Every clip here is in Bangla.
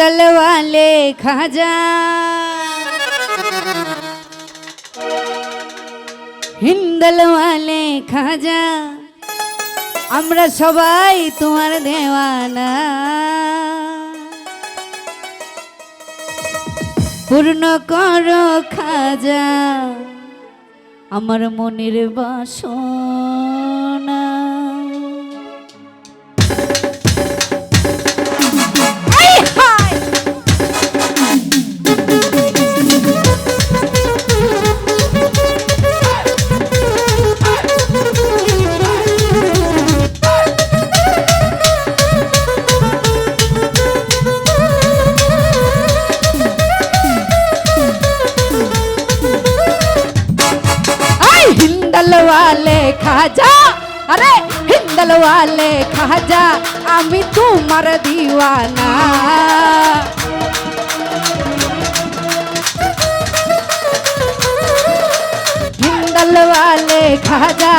দলওয়ালে খাজা। হিন্দলওয়ালে খাজা। আমরা সবাই তোমার দেওয়ানা। পূর্ণ করো খাজা। আমার মনের বাসন আই হিন্দল ওয়ালে খাজা আরে হিন্দল ওয়ালে খাজা আমি তোমার দিওয়ানা হিন্দল ওয়ালে খাজা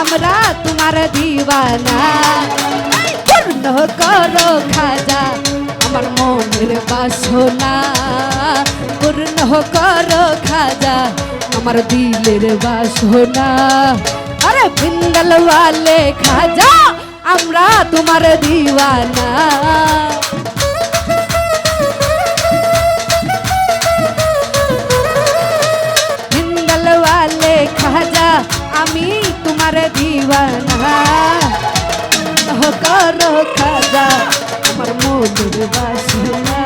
আমরা তোমার দিওয়ানা পূর্ণ করো খাজা আমার মনের বাসনা পূর্ণ করো খাজা আমার দিলের বাসনা আরে পিন্দল ওয়ালে খাজা আমরা তোমার দিওয়ানা হিন্দল ওয়ালে খাজা আমি তোমার দিওয়ানা কহ করো খাজা আমার মনের বাসনা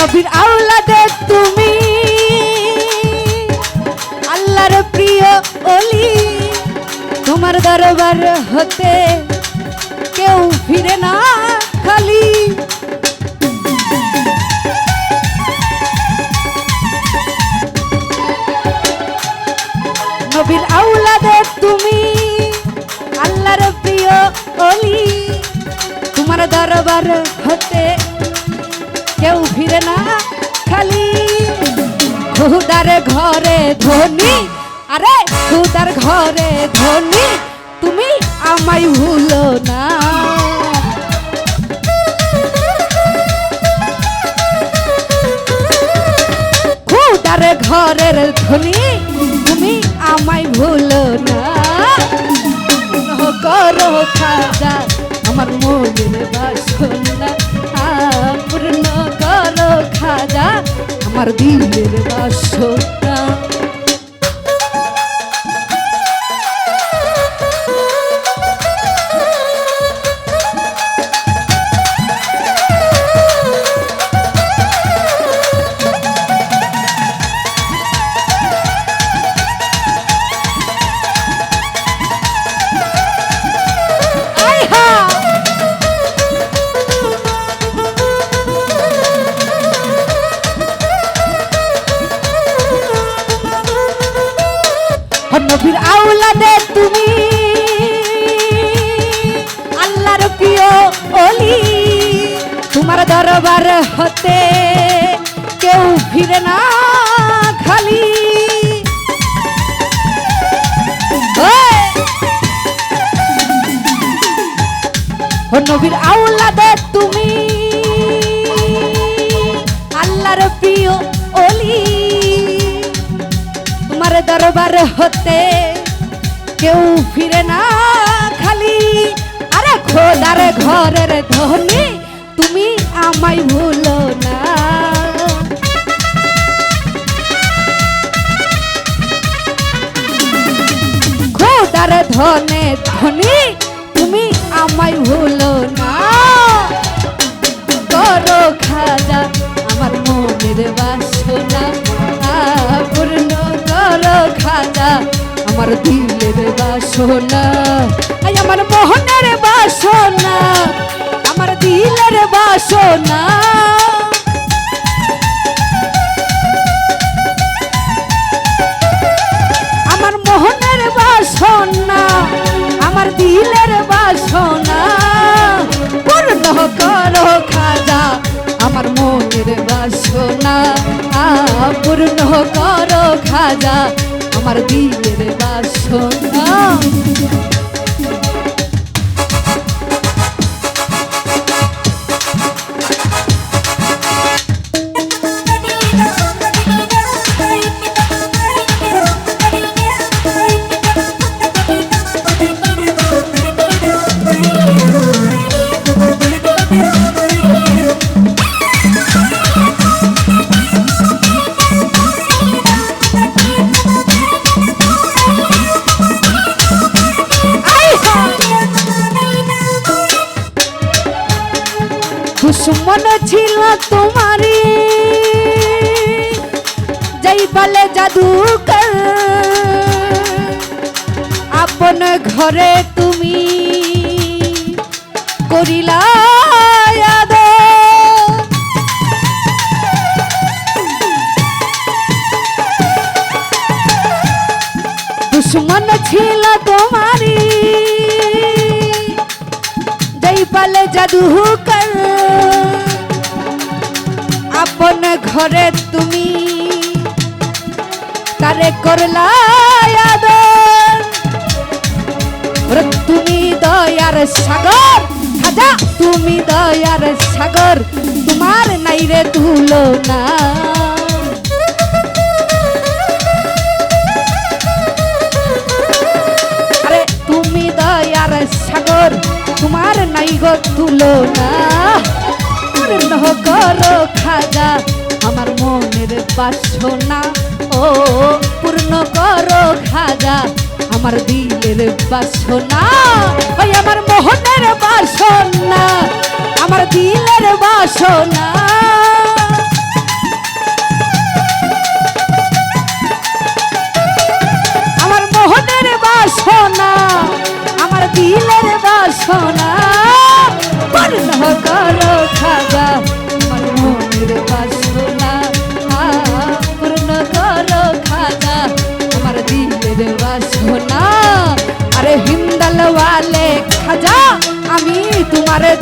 নবীর আওলাদে তুমি। আল্লাহর প্রিয় অলি, তোমার দরবার হতে কেউ ফিরে না খালি। নবীর আওলাদে তুমি, আল্লাহর প্রিয় অলি, তোমার দরবার হতে কেউ ফিরে না, খালি খুদার ঘরে ধনী আরে, খুদার ঘরে ধনী তুমি আমায় ভুলো না। খুদার ঘরের ধনী তুমি আমায় ভুলো না। করো খাজা, আমার মনের বাসনা পূর্ণ আমার দিনের বাসনা নবীর আউলাদে তুমি। আল্লাহর প্রিয় অলি, তোমার দরবার হতে কেউ ফিরে না খালি। নবীর আউলাদে তুমি। দরবার হতে কেউ ফিরে না খালি। আরে খোদার ঘরের ধনী তুমি আমায় ভুলো না। খোদার ধনে ধনী তুমি আমায় ভুলো না। করো খাজা আমার মনের বাসনা। খাজা আমার দিলের বাসনা। আই আমার মোহনের বাসনা, আমার দিলের বাসনা। আমার মোহনের বাসনা, আমার দিলের বাসনা। পূর্ণ করো খাজা, আমার মনের বাসনা। পূর্ণ করো খাজা আমার দিলের বাসনা। ছিল তোমারি যাই বলে জাদু আপন ঘরে তুমি করিলা। দুশ্মন ছিল তোমারি যেই পালে জাদু আপন ঘরে তুমি। তারে করলা তুমি দয়ার সাগর, খাজা, তুমি দয়ার সাগর। তোমার নাই রে তুলনা। আরে তুমি দয়ার সাগর, তোমার নাই গো তুলনা। করো খাজা, আমার মনের বাসনা। ও, পূর্ণ করো খাজা, আমার দিলের বাসনা। ওই আমার মোহনের বাসনা, আমার দিলের বাসনা। আমার মোহনের বাসনা, আমার দিলের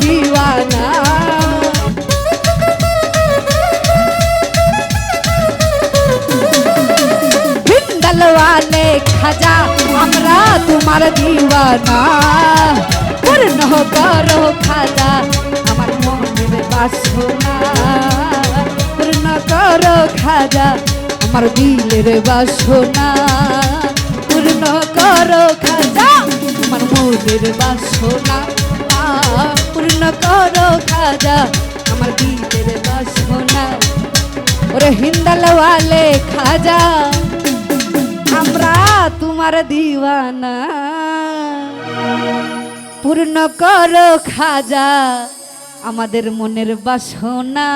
দিওয়ানা হিন্দাল ওয়ালে খাজা আমরা তোমার দিওয়ানা পূর্ণ করো খাজা আমার মনের বাসনা পূর্ণ করো খাজা আমার দিলের বাসনা পূর্ণ করো খাজা আমার মনের বাসনা পূর্ণ করো খাজা, আমার দিলের বাসনা। ওরে হিন্দালওয়ালে খাজা, আমরা তোমার দিওয়ানা। পূর্ণ করো খাজা, আমাদের মনের বাসনা।